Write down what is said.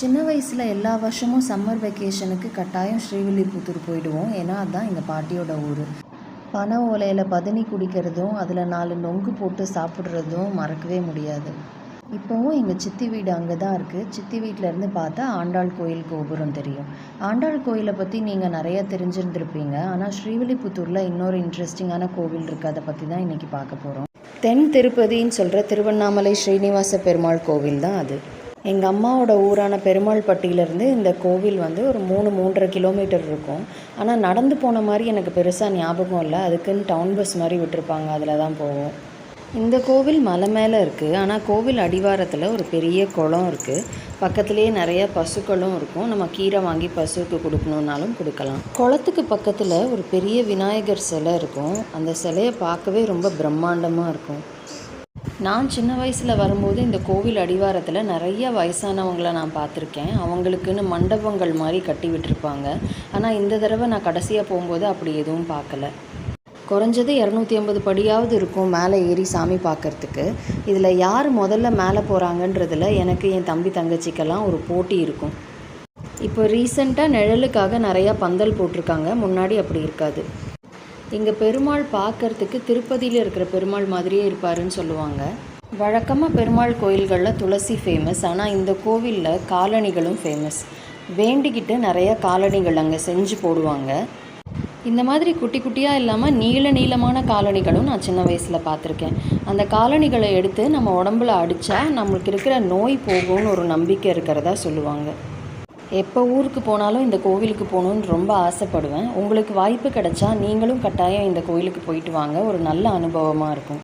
சின்ன வயசில் எல்லா வருஷமும் சம்மர் வெக்கேஷனுக்கு கட்டாயம் ஸ்ரீவில்லிபுத்தூர் போயிடுவோம். ஏன்னா அதுதான் எங்கள் பாட்டியோட ஊர். பனை ஓலையில் பதனி குடிக்கிறதும் அதில் நாலு நொங்கு போட்டு சாப்பிட்றதும் மறக்கவே முடியாது. இப்போவும் எங்கள் சித்தி வீடு அங்கே தான் இருக்குது சித்தி வீட்டிலேருந்து பார்த்தா ஆண்டாள் கோயில் கோபுரம் தெரியும். ஆண்டாள் கோயிலை பற்றி நீங்கள் நிறையா தெரிஞ்சிருந்திருப்பீங்க. ஆனால் ஸ்ரீவில்லிபுத்தூரில் இன்னொரு இன்ட்ரெஸ்டிங்கான கோவில் இருக்குது அதை பற்றி தான் இன்றைக்கி பார்க்க போகிறோம் தென் திருப்பதின்னு சொல்கிற திருவண்ணாமலை ஸ்ரீனிவாச பெருமாள் கோவில் தான் அது. எங்கள் அம்மாவோட ஊரான பெருமாள்பட்டியிலேருந்து இந்த கோவில் வந்து ஒரு மூணு மூன்றரை கிலோமீட்டர் இருக்கும். ஆனால் நடந்து போன மாதிரி எனக்கு பெருசாக ஞாபகம் இல்லை. அதுக்குன்னு டவுன் பஸ் மாதிரி விட்டுருப்பாங்க. அதில் தான் போவோம். இந்த கோவில் மலை மேலே இருக்குது ஆனால் கோவில் அடிவாரத்தில் ஒரு பெரிய குளம் இருக்குது பக்கத்துலேயே நிறைய பசுக்களும் இருக்கும். நம்ம கீரை வாங்கி பசுவுக்கு கொடுக்கணுன்னாலும் கொடுக்கலாம். குளத்துக்கு பக்கத்தில் ஒரு பெரிய விநாயகர் சிலை இருக்கும். அந்த சிலையை பார்க்கவே ரொம்ப பிரம்மாண்டமாக இருக்கும். நான் சின்ன வயசில் வரும்போது இந்த கோவில் அடிவாரத்தில் நிறைய வயசானவங்களை நான் பார்த்துருக்கேன். அவங்களுக்குன்னு மண்டபங்கள் மாதிரி கட்டி விட்டுருப்பாங்க. ஆனால் இந்த தடவை நான் கடைசியாக போகும்போது அப்படி எதுவும் பார்க்கல. குறைஞ்சது இரநூத்தி ஐம்பது படியாவது இருக்கும் மேலே ஏறி சாமி பார்க்கறதுக்கு. இதில் யார் முதல்ல மேலே போகிறாங்கன்றதில் எனக்கு என் தம்பி தங்கச்சிக்கெல்லாம் ஒரு போட்டி இருக்கும். இப்போ ரீசெண்டாக நிழலுக்காக நிறையா பந்தல் போட்டிருக்காங்க. முன்னாடி அப்படி இருக்காது. இங்கே பெருமாள் பார்க்கறதுக்கு திருப்பதியில் இருக்கிற பெருமாள் மாதிரியே இருப்பாருன்னு சொல்லுவாங்க. வழக்கமாக பெருமாள் கோயில்களில் துளசி ஃபேமஸ் ஆனால் இந்த கோவிலில் காலணிகளும் ஃபேமஸ் வேண்டிக்கிட்டு நிறைய காலணிகள் அங்கே செஞ்சு போடுவாங்க. இந்த மாதிரி குட்டி குட்டியாக இல்லாமல் நீள நீளமான காலணிகளும் நான் சின்ன வயசில் பார்த்துருக்கேன். அந்த காலணிகளை எடுத்து நம்ம உடம்புல அடித்தா நம்மளுக்கு இருக்கிற நோய் போகும்னு ஒரு நம்பிக்கை இருக்கிறதா சொல்லுவாங்க. எப்போ ஊருக்கு போனாலும் இந்த கோவிலுக்கு போகணுன்னு ரொம்ப ஆசைப்படுவேன். உங்களுக்கு வாய்ப்பு கிடைச்சா நீங்களும் கட்டாயம் இந்த கோயிலுக்கு போயிட்டு வாங்க. ஒரு நல்ல அனுபவமாக இருக்கும்.